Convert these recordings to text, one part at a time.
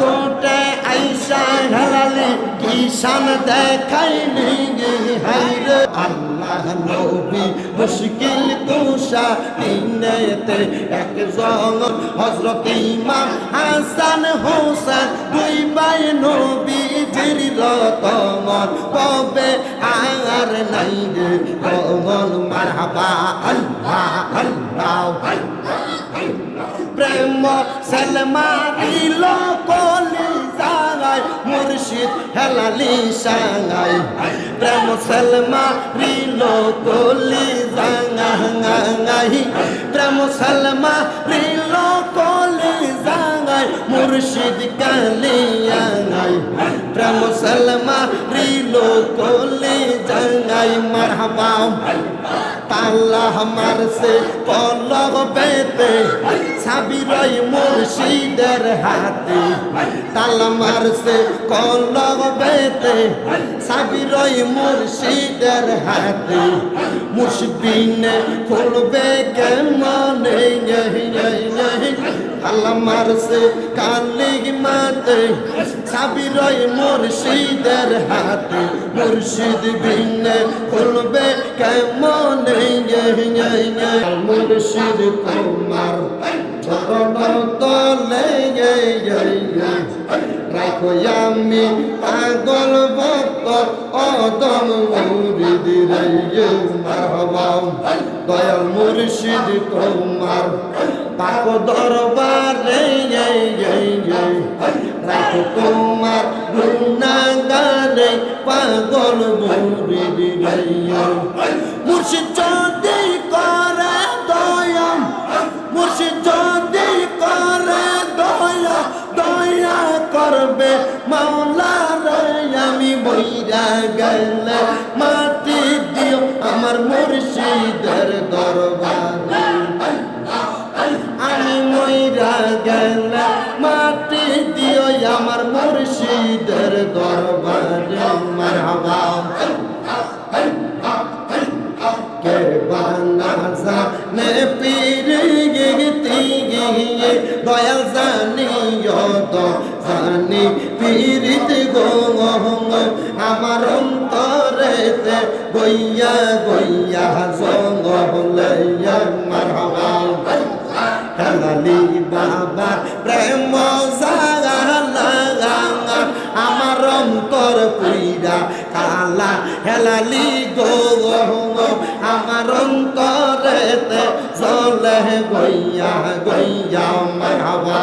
কোটে আইসা হেলালি কিষান দেখাইলি হাইরে। আল্লাহ নবী মুশকিল কুশা দিনেতে একজন হজরত ইমাম হাসান হোসেন, দুই ভাই নবী রতন কবে? আর নাই রে কমল, মারহাবা আল্লাহ আল্লাহ। প্রেম সালমা দিল কলি জাগাই, মুর্শিদ হেলালি সাঙ্গাই প্রেম সালমা দিল কলি জাঙ্গাই প্রেম সালমা দিল কলি জাগাই, মুর্শিদ কালিয়াঙ্গাই প্রেম সালমা দিল কলি জাঙ্গাই মারহাবা। তাল্লা মারছে পলক পেতে সাবিরই মুর্শিদের হাতে। তাল্লা মারছে কলক পেতে সাবিরই মুর্শিদের হাতে। মুর্শিদিনে খুলবে কেমনে? আল্লাহ মারছে কালি মাতে সাবিরই মুর্শিদের হাতে। মুর্শিদ বিনে খুলবে কেমন? মুর্শিদ তোমার চরণ তলে রাখো আমি পাগল ভক্ত অদম মুরিদ রে মারহাবাম। দয়াল মুর্শিদ তোমার পাক দরবারে রাখো তোমার গুণাগারে, পাগল মুরিদ রে মুর্শিদ যদি আমি বইরা গেলে মাটি দিও আমার মুর্শিদের অন্তরেতে গইয়া গইয়া জঙ্গ লইয়া মারহাবা। হেলালি বাবা, প্রেম জাগা আমার অন্তর পুইরা কালা। হেলালি গো আমার অন্তরেতে জলে গইয়া গইয়া মারহাবা।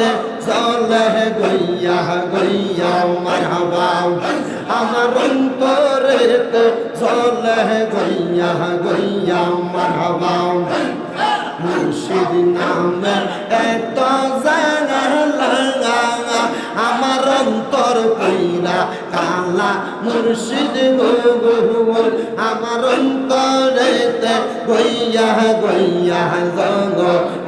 অন্তরেতে চলে গইয়া গইয়া মারহাবা। আমার অন্তরেতে চলে গইয়া গইয়া মারহাবা। মুর্শিদ নামে এত জাগালা আমার অন্তর কইরা কালা মুর্শিদ গো গো আমার অন্তরেতে গইয়া গইয়া জগ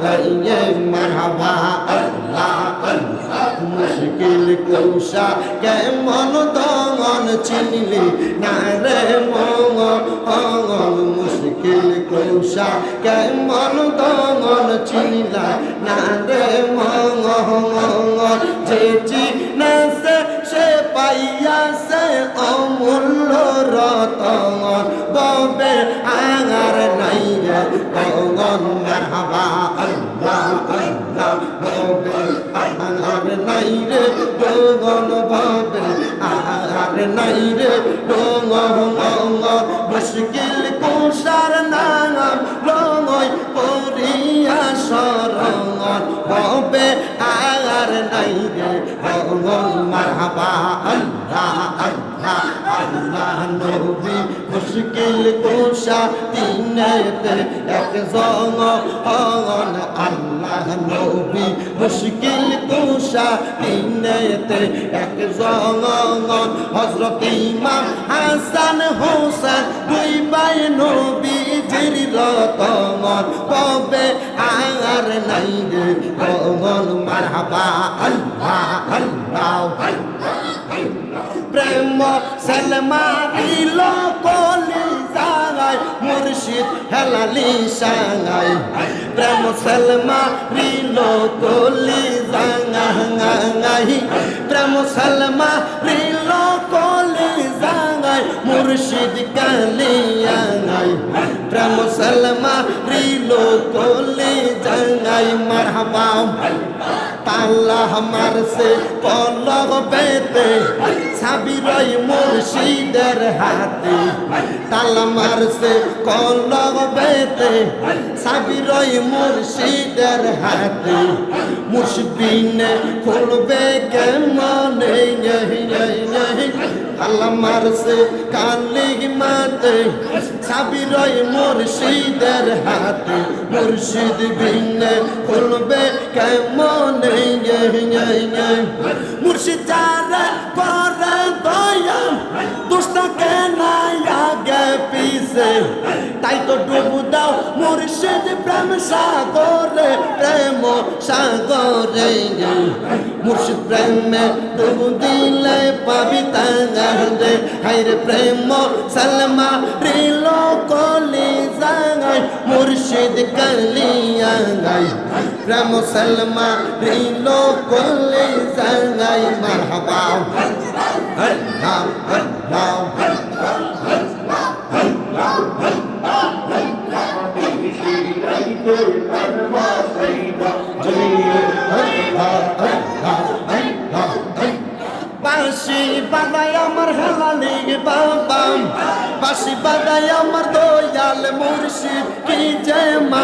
গাইয়ে মারহাবা। আল্লাহ আল্লাহ, মুশকিল কৌশা, কেমন দমন চিনলি? না রে মঙ্গল মুশকিল কৌশা কেমন দমন চিনলা না রে মঙ্গল যে চিনা সে পাইয়াছে অমূল্য রতন ববে আঙার নাই রে গগন, মারহাবা, আল্লাহ আল্লাহ, ববে আঙার নাই রে গগন, ববে আঙার নাই রে গগন মুশকিল It's not enough. রে গগন মারহাবা, আল্লাহ আল্লাহ আল্লাহ নবী, মুশকিল কোশা তিনেতে একজন হন। আল্লাহ নবী, মুশকিল কোশা তিনেতে একজন হজরত ইমাম হাসান হোসেন দুই বাই নবী জির রতন কবে আর নাই রে। কমন মারহাবা, আল্লাহ আল্লাহ প্রেম সলমা দিল কলি জাগাই মুর্শিদ হেলালি সাঙ্গাই প্রেম সলমা দিল কলি জাঙ্গাই প্রেম সলমা দিল কলি জাঙ্গাই মুর্শিদ কালিয়াঙ্গাই প্রেম সলমা দিল কলি জাঙ্গাই মারহাবা। তাল্লা আমার সে পলক বেতে সাবিরই মুর্শিদের হাতে। তাল্লা মার সে কলক বেতে সাবিরই মুর্শিদের হাতে। মুর্শিদিনে খুলবে কেমন আল্লাহ মারছে, কালি মাতে সাবিরই মুর্শিদের হাতে মুর্শিদ বিনে খুলবে কেমন? মুর্শিদ যারা করে দয়া, দুষ্টাকে নাই আগে পিছে। তাই তো ডুবু দাও মুর্শিদ প্রেম সাগরে, প্রেম সাগরে মুর্শিদ প্রেমে ডুবু দিলে পাবি তাঙ্গারে হাইরে প্রেম, সালমা, রিল কলি জাগাই, মুর্শিদ কালিয়াঙ্গাই প্রেম, সালমা, রিল কলি জাগাই। মারহাবা আল্লাহ আল্লাহ বাঁশি বাজায় আমার হেলালি বাবাম। বাঁশি বাজায় আমার দয়াল মুর্শিদ কি যে মা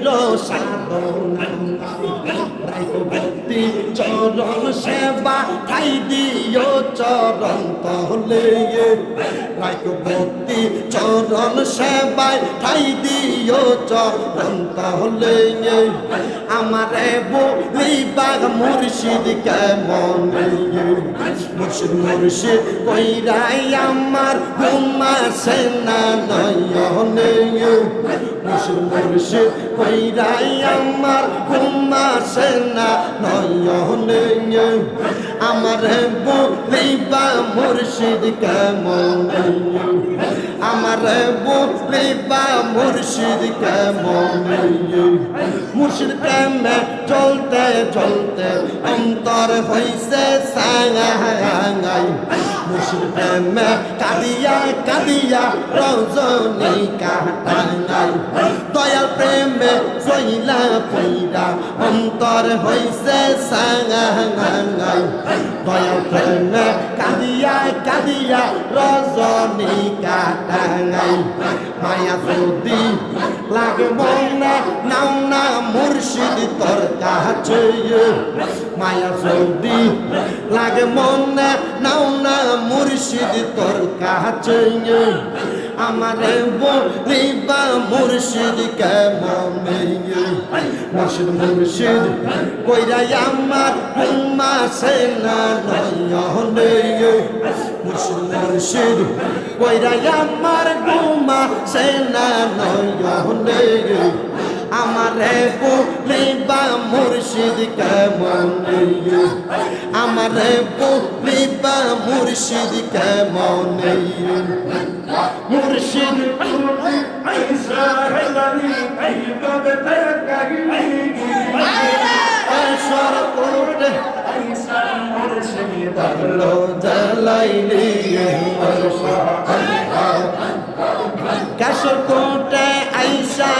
los চরণ সেবা ঠাই দিও, চরণ রাইত ভক্তি চরণ সেবায় ঠাই দিও, চরণ তহলে আমারে বলিবাগ মুর্শিদ কেমন মুর্শিদ মুর্শিদ কইরাই আমার ঘুমা সেনা নয়নে মুর্শিদ মুর্শিদ কইরাই আমার ঘুমা সেনা নয়নে Groningen. আমার বলিবা মুর্শিদ কেমন? আমার বলিবা মুর্শিদ কেমন? মুর্শিদ প্রেমে চলতে চলতে অন্তর হইছে সাঙ্গাই মুর্শিদ প্রেমে কাদিয়া কাদিয়া রজনী কাটাঙ্গাই দয়াল প্রেমে জইলা পইরা অন্তর হইছে সাঙ্গাই দয়াল প্রেমে কাদিয়া কাদিয়া রজনী কাটাঙ্গাই মায়া যদি লাগে মনে নাও না মুর্শিদ তোর কাছে। মায়া যদি লাগে মনে নাও না মুর্শিদ তোর কাছে। আমারে বলিবা মুর্শিদ কেমন মুর্শিদ মুর্শিদ, কইরা আমার হুম্মা সেনা নয়নে মুর্শিদ মুর্শিদ, কইরা আমার গুমা সেনা নয়নে আমারে বলিবা মুর্শিদ কেমন আমারে বলিবা মুর্শিদ কেমন مرشد عيسى هلالي أيضا بتركني أشار قرده عيسى مرشد الله دلائلي কাশর কোটে আইসা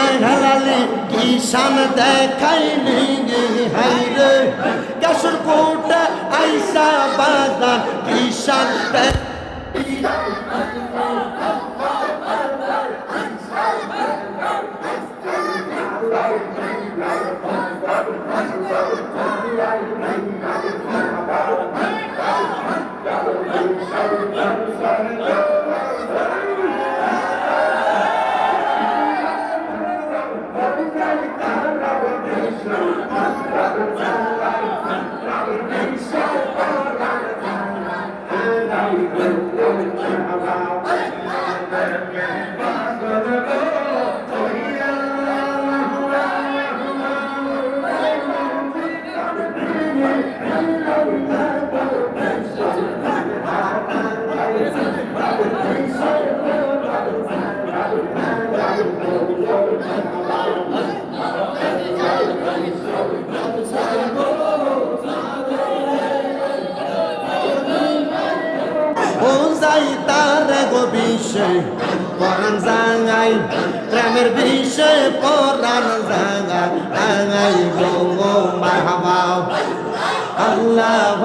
Thank you. বিষে পরাণ জাঙাই প্রেমের বিষে পরাণ জাঙাই গো মাহবাব আল্লাহ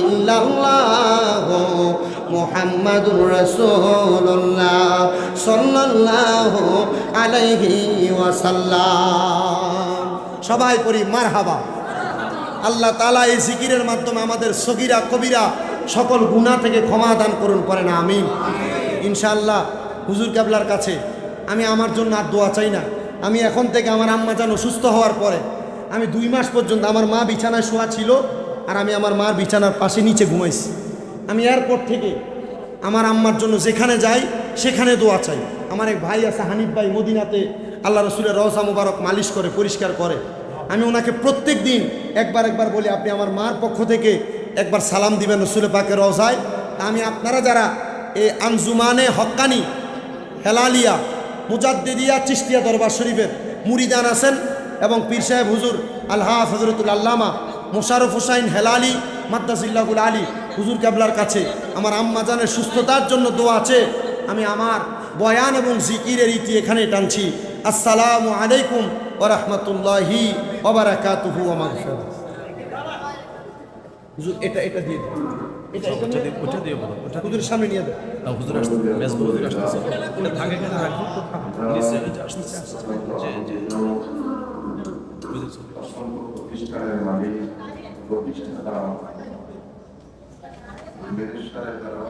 ইল্লাল্লাহ মুহাম্মাদুর রাসূলুল্লাহ সাল্লাল্লাহু আলাইহি ওয়াসাল্লাম। সবাই পড়ি মারহাবা। আল্লাহ তালা এই জিকিরের মাধ্যমে আমাদের সগিরা, কবিরা সকল গুণা থেকে ক্ষমা দান করুন করেন আমিন। ইনশাআল্লাহ, হুজুর কাবলার কাছে আমি আমার জন্য আর দোয়া চাই না। আমি এখন থেকে আমার আম্মা যেন সুস্থ হওয়ার পরে, আমি দুই মাস পর্যন্ত আমার মা বিছানায় শোয়া ছিল আর আমি আমার মার বিছানার পাশে নিচে ঘুমাইছি। আমি এয়ারপোর্ট থেকে আমার আম্মার জন্য যেখানে যাই, সেখানে দোয়া চাই। আমার এক ভাই আছে হানিফ ভাই, মদিনাতে আল্লাহ রসুলের রহসা মুবারক মালিশ করে, পরিষ্কার করে। আমি ওনাকে প্রত্যেক দিন একবার একবার বলি, আপনি আমার মার পক্ষ থেকে একবার সালাম দিবেন রসুল পাকের রওজায়। আমি আপনারা যারা এই আঞ্জুমানে হক্কানি, হেলালিয়া, মুজাদ্দিদিয়া চিস্তিয়া দরবার শরীফের মুরিদান আছেন এবং পীর সাহেব হুজুর আল্লাহ হজরতুল আল্লামা মোশারফ হুসাইন হেলালি মাদ্দাসিল্লাহুল আলী হুজুর কেবলার কাছে। আমার আম্মা জানের সুস্থতার জন্য দোয়া আছে। আমি আমার বয়ান এবং জিকিরের ইতি এখানে টানছি। আসসালামু আলাইকুম ও রহমতুল্লাহি ওবরাকাতুহু আমার হুজুর এটা এটা দিয়ে এটা এটা ওটা দিয়ে ওটা দিয়ে বলো। ওটা হুজুরের সামনে নিয়ে দেন না হুজুর আসতে মেজবা হুজুর আসতেছে এটা থাকে কেন রাখব? নিচে ওই যে আসতেছে প্রতিষ্ঠানের মালিক প্রতিষ্ঠাতা বেরেস্তায় তারা